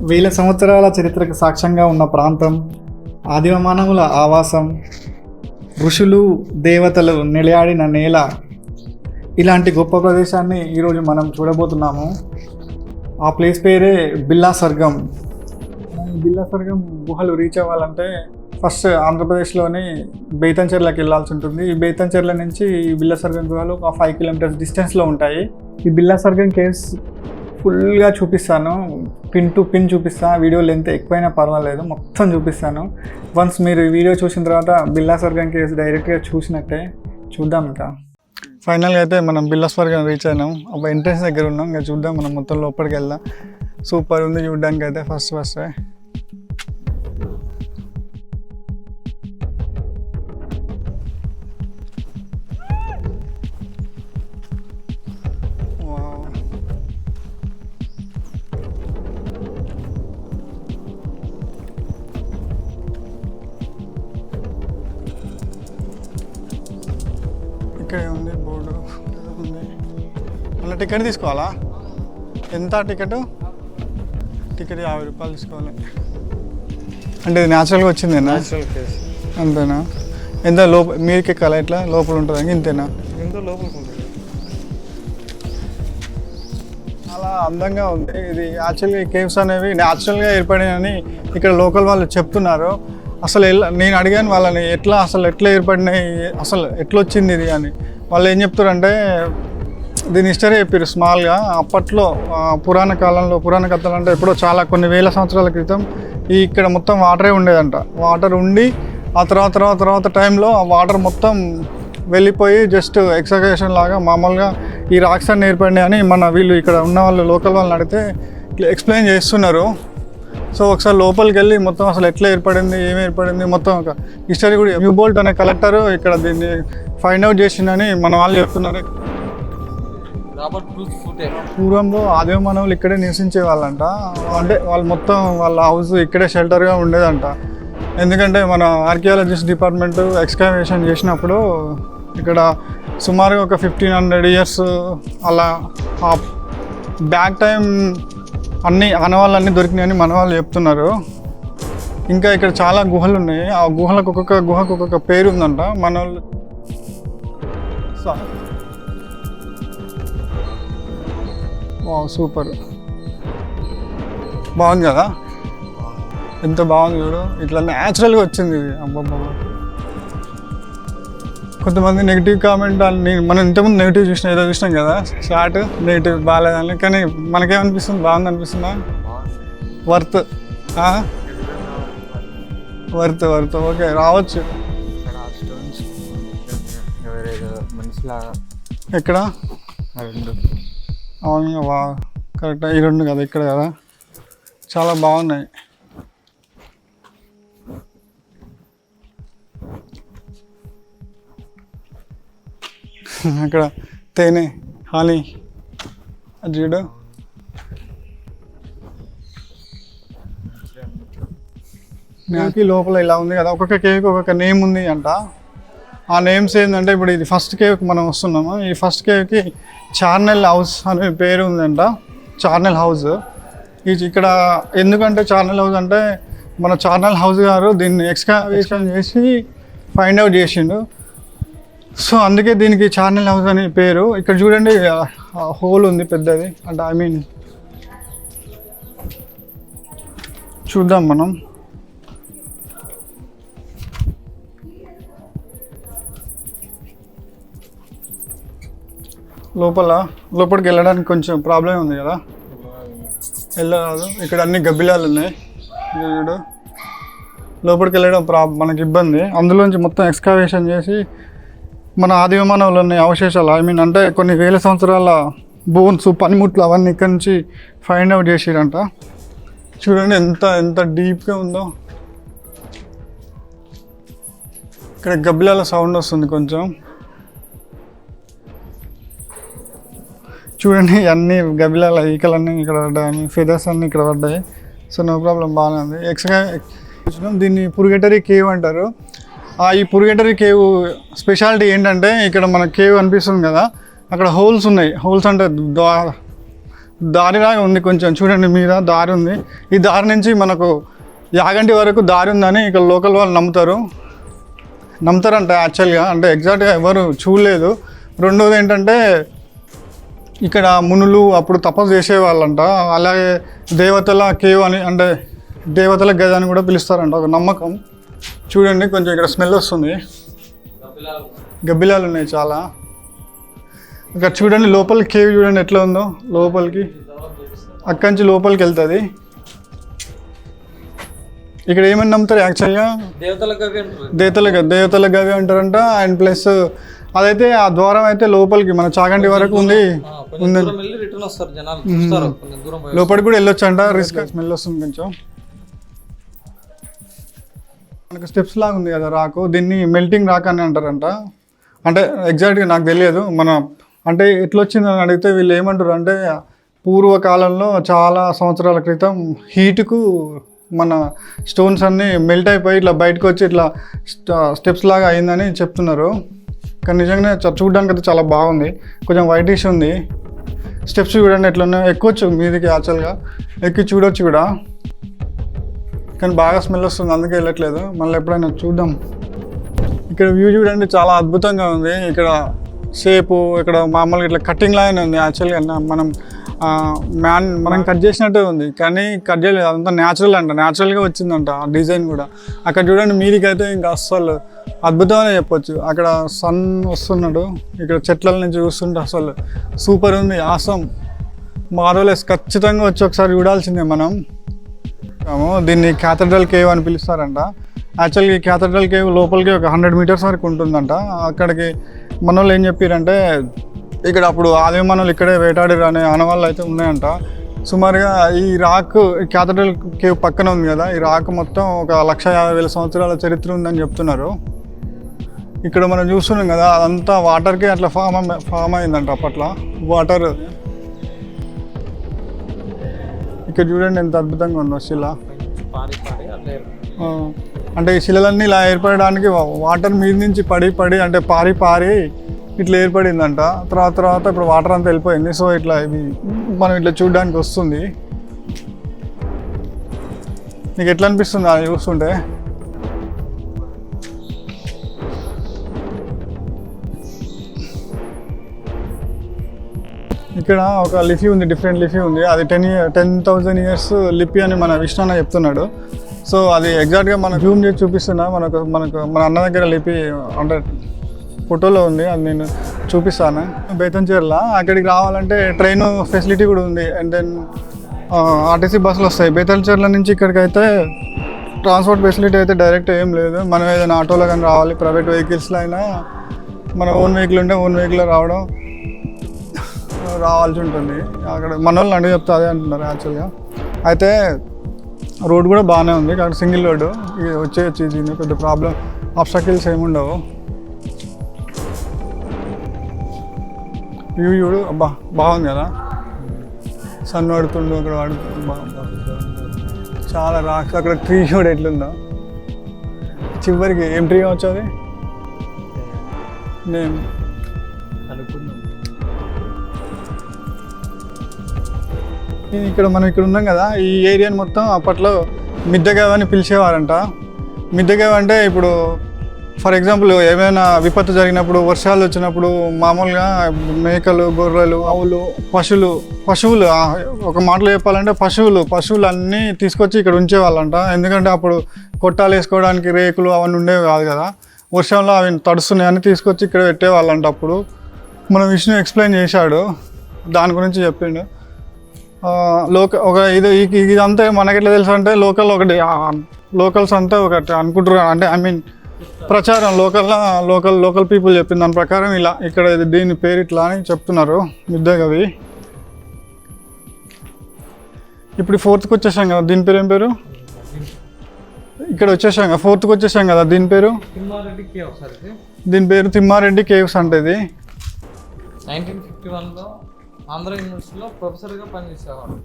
వేల సంవత్సరాల చరిత్రకు సాక్ష్యంగా ఉన్న ప్రాంతం ఆదిమ మానవుల ఆవాసం ఋషులు దేవతలు నిలయాడిన నేల. ఇలాంటి గొప్ప ప్రదేశాన్ని ఈరోజు మనం చూడబోతున్నాము. ఆ ప్లేస్ పేరే బిల్లా సర్గం బిల్లా స్వర్గం గుహలు రీచ్ అవ్వాలంటే ఫస్ట్ ఆంధ్రప్రదేశ్లోని బేతంచెర్లకు వెళ్ళాల్సి ఉంటుంది. ఈ బేతంచెర్ల నుంచి ఈ బిల్లా స్వర్గం గుహలు ఒక ఫైవ్ కిలోమీటర్స్ డిస్టెన్స్లో ఉంటాయి. ఈ బిల్లా స్వర్గం కేవ్స్ ఫుల్గా చూపిస్తాను. పిన్ టు పిన్ చూపిస్తాను వీడియో లెంత్ ఎక్కువైనా పర్వాలేదు. మొత్తం చూపిస్తాను. వన్స్ మీరు ఈ వీడియో చూసిన తర్వాత బిల్లా స్వర్గం కేసు డైరెక్ట్గా చూసినట్టే చూద్దాం ఇంకా. ఫైనల్గా అయితే మనం బిల్లా స్వర్గం రీచ్ అయినాం. అప్పుడు ఎంట్రెన్స్ దగ్గర ఉన్నాం. ఇంకా చూద్దాం. మనం మొత్తం లోపలికి వెళ్దాం. సూపర్ ఉంది చూడడానికి అయితే ఫస్ట్ ఫస్ట్ టికెట్ తీసుకోవాలా? ఎంత టికెట్? టికెట్ యాభై రూపాయలు తీసుకోవాలి. అంటే ఇది న్యాచురల్గా వచ్చింది న్యాచురల్ కేస్ అంతేనా? ఎంత లోపల మీరుకి ఎక్కాలా ఇట్లా? లోపల ఉంటుంది? ఇంతేనా? ఎంతో ఉంటుంది. చాలా అందంగా ఉంది. ఇది యాక్చువల్గా కేవ్స్ అనేవి న్యాచురల్గా ఏర్పడినాయని ఇక్కడ లోకల్ వాళ్ళు చెప్తున్నారు. అసలు ఎలా నేను అడిగాను వాళ్ళని ఎట్లా అసలు ఎట్లా ఏర్పడినాయి? అసలు ఎట్లా వచ్చింది ఇది అని. వాళ్ళు ఏం చెప్తారంటే దీని హిస్టరీ చెప్పారు స్మాల్గా అప్పట్లో పురాణ కాలంలో పురాణ కథలు అంటే ఎప్పుడో చాలా కొన్ని వేల సంవత్సరాల క్రితం ఈ ఇక్కడ మొత్తం వాటరే ఉండేదంట. వాటర్ ఉండి ఆ తర్వాత తర్వాత తర్వాత టైంలో ఆ వాటర్ మొత్తం వెళ్ళిపోయి జస్ట్ ఎక్సకేషన్ లాగా మామూలుగా ఈ రాక్స్ అన్ని ఏర్పడినాయి అని మన వీళ్ళు ఇక్కడ ఉన్న వాళ్ళు లోకల్ వాళ్ళని అడిగితే ఇట్లా ఎక్స్ప్లెయిన్ చేస్తున్నారు. సో ఒకసారి లోపలికి వెళ్ళి మొత్తం అసలు ఎట్లా ఏర్పడింది ఏమి ఏర్పడింది మొత్తం ఒక హిస్టరీ కూడా యూ బోల్ట్ అనే కలెక్టర్ ఇక్కడ దీన్ని ఫైండ్ అవుట్ చేసిందని మన వాళ్ళు చెప్తున్నారు. పూర్వంలో ఆదివ మానవులు ఇక్కడే నివసించే వాళ్ళంట అంటే వాళ్ళు మొత్తం వాళ్ళ హౌస్ ఇక్కడే షెల్టర్గా ఉండేదంట. ఎందుకంటే మన ఆర్కియాలజిస్ట్ డిపార్ట్మెంట్ ఎక్స్కవేషన్ చేసినప్పుడు ఇక్కడ సుమారుగా ఒక ఫిఫ్టీన్ హండ్రెడ్ ఇయర్స్ అలా ఆ బ్యాక్ టైం అన్ని ఆనవాళ్ళన్నీ దొరికినాయని మన వాళ్ళు చెప్తున్నారు. ఇంకా ఇక్కడ చాలా గుహలు ఉన్నాయి ఆ గుహలకు ఒక్కొక్క గుహకు ఒక్కొక్క పేరు ఉందంట మన వాళ్ళు సూపర్. బాగుంది కదా? ఎంత బాగుంది చూడు. ఇట్లా న్యాచురల్గా వచ్చింది ఇది. అబ్బబ్బబ్బ. కొంతమంది నెగిటివ్ కామెంట్ మనం ఇంతకుముందు నెగిటివ్ చూసినా ఏదో చూసినాం కదా? షార్ట్ నెగిటివ్ బాగాలేదని. కానీ మనకేమనిపిస్తుంది? బాగుంది అనిపిస్తుందా వర్త్ వర్త్ వర్త్ ఓకే రావచ్చు. ఎక్కడ? రెండు. అవును వా కరెక్ట్ ఈ రెండు కదా ఇక్కడ కదా. చాలా బాగున్నాయి. అక్కడ తేనె హాని అది చూడు. నాకు లోపల ఇలా ఉంది కదా ఒక్కొక్క కేక్ ఒక్కొక్క నేమ్ ఉంది అంట. ఆ నేమ్స్ ఏంటంటే ఇప్పుడు ఇది ఫస్ట్ కేవ్కి మనం వస్తున్నాము? ఈ ఫస్ట్ కేవ్కి చార్నెల్ హౌస్ అనే పేరు ఉందంట. చార్నెల్ హౌస్ ఇది ఇక్కడ ఎందుకంటే చార్నెల్ హౌస్ అంటే మన చార్నెల్ హౌస్ గారు దీన్ని ఎక్స్కావేషన్ చేసి ఫైండ్ అవుట్ చేసిండు. సో అందుకే దీనికి చార్నెల్ హౌస్ అని పేరు. ఇక్కడ చూడండి హోల్ ఉంది పెద్దది. అంటే ఐ మీన్ చూద్దాం మనం. లోపల లోపలికి వెళ్ళడానికి కొంచెం ప్రాబ్లం ఉంది కదా? వెళ్ళరాదు. ఇక్కడ అన్ని గబ్బిలాలు ఉన్నాయి. చూడు. లోపలికి వెళ్ళడం ప్రా మనకి ఇబ్బంది. అందులోంచి మొత్తం ఎక్స్కావేషన్ చేసి మన ఆది విమానంలో ఉన్నాయి అవశేషాలు ఐ మీన్ అంటే కొన్ని వేల సంవత్సరాల బోన్స్ పనిముట్లు అవన్నీ ఇక్కడి నుంచి ఫైండ్ అవుట్ చేసిరంట. చూడండి ఎంత ఎంత డీప్గా ఉందో. ఇక్కడ గబ్బిలాల సౌండ్ వస్తుంది కొంచెం. చూడండి అన్ని గబిలాల ఈకలన్నీ ఇక్కడ పడ్డాయి ఫెదర్స్ అన్నీ ఇక్కడ పడ్డాయి. సో నో ప్రాబ్లం బాగానే ఉంది. ఎక్స్గా దీన్ని పురుగేటరీ కేవ్ అంటారు. ఆ ఈ పురుగేటరీ కేవ్ స్పెషాలిటీ ఏంటంటే ఇక్కడ మన కేవ్ అనిపిస్తుంది కదా అక్కడ హోల్స్ ఉన్నాయి. హోల్స్ అంటే ద్వా దారిలాగా ఉంది కొంచెం. చూడండి మీద దారి ఉంది. ఈ దారి నుంచి మనకు యాగంటి వరకు దారి ఉందని ఇక్కడ లోకల్ వాళ్ళు నమ్ముతారు. నమ్ముతారంట యాక్చువల్గా అంటే ఎగ్జాక్ట్గా ఎవరు చూడలేదు. రెండోది ఏంటంటే ఇక్కడ మునులు అప్పుడు తపస్సు చేసేవాళ్ళంట. అలాగే దేవతల కేవ్ అని అంటే దేవతల గది అని కూడా పిలుస్తారంట. ఒక నమ్మకం. చూడండి కొంచెం ఇక్కడ స్మెల్ వస్తుంది. గబ్బిలాలు ఉన్నాయి చాలా. ఇక్కడ చూడండి లోపల కేవ్ చూడండి ఎట్లా ఉందో. లోపలికి. అక్కడి నుంచి లోపలికి వెళ్తుంది. ఇక్కడ ఏమని నమ్ముతారు యాక్చువల్గా? దేవతల గవి దేవతల దేవతల గవి అంటారంట. అండ్ ప్లస్ అదైతే ఆ ద్వారం అయితే లోపలికి మన చాగంటి వరకు ఉంది. లోపలికి కూడా వెళ్ళొచ్చు అంట రిస్క్ స్మెల్ వస్తుంది కొంచెం. మనకు స్టెప్స్ లాగా ఉంది కదా రాకు దీన్ని మెల్టింగ్ రాక్ అని అంటారంట. అంటే ఎగ్జాక్ట్గా నాకు తెలియదు మన అంటే ఎట్లా అని అడిగితే వీళ్ళు ఏమంటారు అంటే పూర్వకాలంలో చాలా సంవత్సరాల క్రితం హీటుకు మన స్టోన్స్ అన్నీ మెల్ట్ అయిపోయి ఇట్లా బయటకు వచ్చి ఇట్లా స్టెప్స్ లాగా అయిందని చెప్తున్నారు. కానీ నిజంగానే చ- చూడడానికి అయితే చాలా బాగుంది. కొంచెం వైటిష్ ఉంది. స్టెప్స్ చూడండి ఎట్లున్నాయో. ఎక్కొచ్చు మీదికి యాక్చువల్గా ఎక్కి చూడొచ్చు కూడా. కానీ బాగా స్మెల్ వస్తుంది. అందుకే వెళ్ళట్లేదు. మళ్ళీ ఎప్పుడైనా చూద్దాం. ఇక్కడ వ్యూ చూడండి. చాలా అద్భుతంగా ఉంది. ఇక్కడ షేపు ఇక్కడ మామూలుగా ఇట్లా కటింగ్ లాగానే ఉంది. యాక్చువల్గా మనం మ్యాన్ మనం కట్ చేసినట్టే ఉంది. కానీ కట్ చేయలేదు. అదంతా న్యాచురల్ అంట. న్యాచురల్గా వచ్చిందంట ఆ డిజైన్ కూడా. అక్కడ చూడండి మీదికైతే ఇంకా అస్సలు అద్భుతమనే చెప్పొచ్చు. అక్కడ సన్ వస్తున్నాడు. ఇక్కడ చెట్ల నుంచి చూస్తుంటే అసలు సూపర్ ఉంది. ఆసం మారోలెస్ ఖచ్చితంగా వచ్చి ఒకసారి చూడాల్సిందే మనం. ఏమో దీన్ని క్యాథడ్రల్ కేవ్ అని పిలుస్తారంట. యాక్చువల్గా ఈ క్యాథడ్రల్ కేవ్ లోపలికి ఒక హండ్రెడ్ మీటర్స్ వరకు ఉంటుందంట. అక్కడికి మన వాళ్ళు ఏం చెప్పారంటే ఇక్కడ అప్పుడు ఆది మనలు ఇక్కడే వేటాడారు అనే ఆనవాళ్ళు అయితే ఉన్నాయంట. సుమారుగా ఈ రాక్ క్యాథడ్రల్ కేవ్ పక్కన ఉంది కదా ఈ రాక్ మొత్తం ఒక లక్ష యాభై వేల సంవత్సరాల చరిత్ర ఉందని చెప్తున్నారు. ఇక్కడ మనం చూస్తున్నాం కదా అదంతా వాటర్కే అట్లా ఫామ్ ఫామ్ అయిందంట అప్పట్లో. వాటర్. ఇక్కడ చూడండి ఎంత అద్భుతంగా ఉందో శిల. పారి అంటే ఈ శిలలన్నీ ఇలా ఏర్పడడానికి వాటర్ మీద నుంచి పడి పడి అంటే పారి పారి ఇట్లా ఏర్పడిందంట. తర్వాత తర్వాత ఇప్పుడు వాటర్ అంతా వెళ్ళిపోయింది. సో ఇట్లా ఇవి మనం ఇట్లా చూడడానికి వస్తుంది. నీకు ఎట్లా అనిపిస్తుంది అది చూస్తుంటే? ఇక్కడ ఒక లిఫీ ఉంది డిఫరెంట్ లిఫీ ఉంది. అది ten year ten thousand years లిపి అని మన విష్ణు అన్న చెప్తున్నాడు. సో అది ఎగ్జాక్ట్గా మన జూమ్ చేసి చూపిస్తున్నా. మనకు మనకు మన అన్న దగ్గర లిపి అంటే ఫోటోలో ఉంది అది నేను చూపిస్తాను. బేతంచేర్ల అక్కడికి రావాలంటే ట్రైన్ ఫెసిలిటీ కూడా ఉంది. అండ్ దెన్ ఆర్టీసీ బస్సులు వస్తాయి. బేతంచేర్ల నుంచి ఇక్కడికి అయితే ట్రాన్స్పోర్ట్ ఫెసిలిటీ అయితే డైరెక్ట్ ఏం లేదు. మనం ఏదైనా ఆటోలో కానీ రావాలి ప్రైవేట్ వెహికల్స్లో అయినా మన ఓన్ వెహికల్ ఉంటే ఓన్ వెహికల్లో రావడం రావాల్సి ఉంటుంది. అక్కడ మన వాళ్ళు అడిగి చెప్తా అదే అంటున్నారు యాక్చువల్గా. అయితే రోడ్ కూడా బాగానే ఉంది. కానీ సింగిల్ రోడ్డు ఇది వచ్చేయచ్చు ఇది పెద్ద ప్రాబ్లం. ఆబ్స్టకిల్స్ ఏముండవు వ్యూ చూడు అబ్బా బాగుంది కదా? సన్ పడుతుండు అక్కడ పడుతుంది చాలా రాక్స్ అక్కడ ట్రీ కూడా ఎట్లుందో. చివరికి ఏం ట్రీ కావచ్చు అది? నేను ఇక్కడ మనం ఇక్కడ ఉన్నాం కదా ఈ ఏరియాని మొత్తం అప్పట్లో మిద్దెగావ్ అని పిలిచేవారంట. మిద్దెగావ్ అంటే ఇప్పుడు ఫర్ ఎగ్జాంపుల్ ఏమైనా విపత్తు జరిగినప్పుడు వర్షాలు వచ్చినప్పుడు మామూలుగా మేకలు గొర్రెలు ఆవులు పశువులు పశువులు ఒక మాటలో చెప్పాలంటే పశువులు పశువులు అన్నీ తీసుకొచ్చి ఇక్కడ ఉంచేవాళ్ళంట. ఎందుకంటే అప్పుడు కొట్టాలు వేసుకోవడానికి రేకులు అవన్నీ ఉండేవి కాదు కదా. వర్షంలో అవి తడుస్తున్నాయని తీసుకొచ్చి ఇక్కడ పెట్టేవాళ్ళంట అప్పుడు. మన విష్ణు ఎక్స్ప్లెయిన్ చేశాడు. దాని గురించి చెప్పిండు. లోక ఒక ఇది ఇది- ఇదంతా మనకి ఎట్లా తెలుసు అంటే లోకల్ ఒకటి లోకల్స్ అంతా ఒకటి అనుకుంటారు అంటే ఐ మీన్ ప్రచారం లోకల్ లోకల్ లోకల్ పీపుల్ చెప్పిన దాని ప్రకారం ఇలా ఇక్కడ దీని పేరు ఇట్లా అని చెప్తున్నారు మిద్దగవి ఇప్పుడు ఫోర్త్కి వచ్చేసాం కదా దీని పేరు ఏం పేరు? ఇక్కడ వచ్చేసాం కదా ఫోర్త్కి వచ్చేసాం కదా దీని పేరు? దీని పేరు తిమ్మారెడ్డి కేవ్స్ అంటే ఇది. నైన్టీన్ ఫిఫ్టీ వన్లో ఆంధ్ర యూనివర్సిటీలో ప్రొఫెసర్గా పనిచేసేవాడు.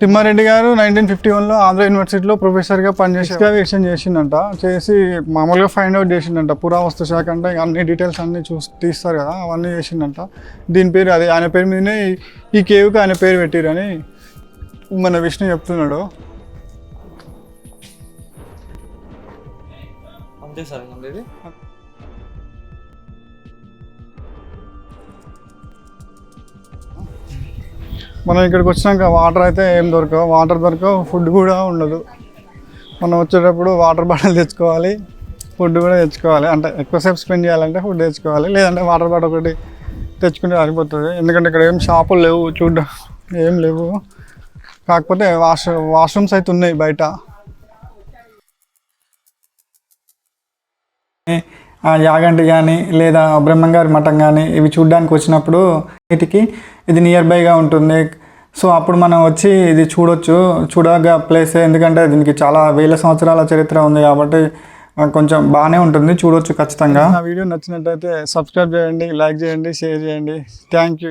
తిమ్మారెడ్డి గారు నైన్టీన్ ఫిఫ్టీ వన్లో ఆంధ్ర యూనివర్సిటీలో ప్రొఫెసర్గా పనిచేసి ఎక్స్కవేషన్ చేసిండంట. చేసి మామూలుగా ఫైండ్ అవుట్ చేసిండంట. పురావస్తు శాఖ అంటే అన్ని డీటెయిల్స్ అన్ని చూసి తీస్తారు కదా అవన్నీ చేసిండంట. దీని పేరు అదే ఆయన పేరు మీదనే ఈ- ఈ కేవ్కి ఆయన పేరు పెట్టిరని మన విష్ణు చెప్తున్నాడు. అంతే సార్ మనం ఇక్కడికి వచ్చినాక వాటర్ అయితే ఏం దొరకవు. వాటర్ దొరకవు ఫుడ్ కూడా ఉండదు. మనం వచ్చేటప్పుడు వాటర్ బాటిల్ తెచ్చుకోవాలి ఫుడ్ కూడా తెచ్చుకోవాలి. అంటే ఎక్కువసేపు స్పెండ్ చేయాలంటే ఫుడ్ తెచ్చుకోవాలి. లేదంటే వాటర్ బాటిల్ ఒకటి తెచ్చుకుంటే సరిపోతుంది. ఎందుకంటే ఇక్కడ ఏం షాపులు లేవు చూడ ఏం లేవు. కాకపోతే వాష్ వాష్రూమ్స్ అయితే ఉన్నాయి బయట. యాగంటి కానీ లేదా బ్రహ్మంగారి మఠం కానీ ఇవి చూడడానికి వచ్చినప్పుడు వీటికి ఇది నియర్ బైగా ఉంటుంది. సో అప్పుడు మనం వచ్చి ఇది చూడొచ్చు. చూడగా ప్లేస్ ఎందుకంటే దీనికి చాలా వేల సంవత్సరాల చరిత్ర ఉంది కాబట్టి కొంచెం బాగానే ఉంటుంది. చూడొచ్చు ఖచ్చితంగా. నా వీడియో నచ్చినట్టయితే సబ్స్క్రైబ్ చేయండి లైక్ చేయండి షేర్ చేయండి. Thank you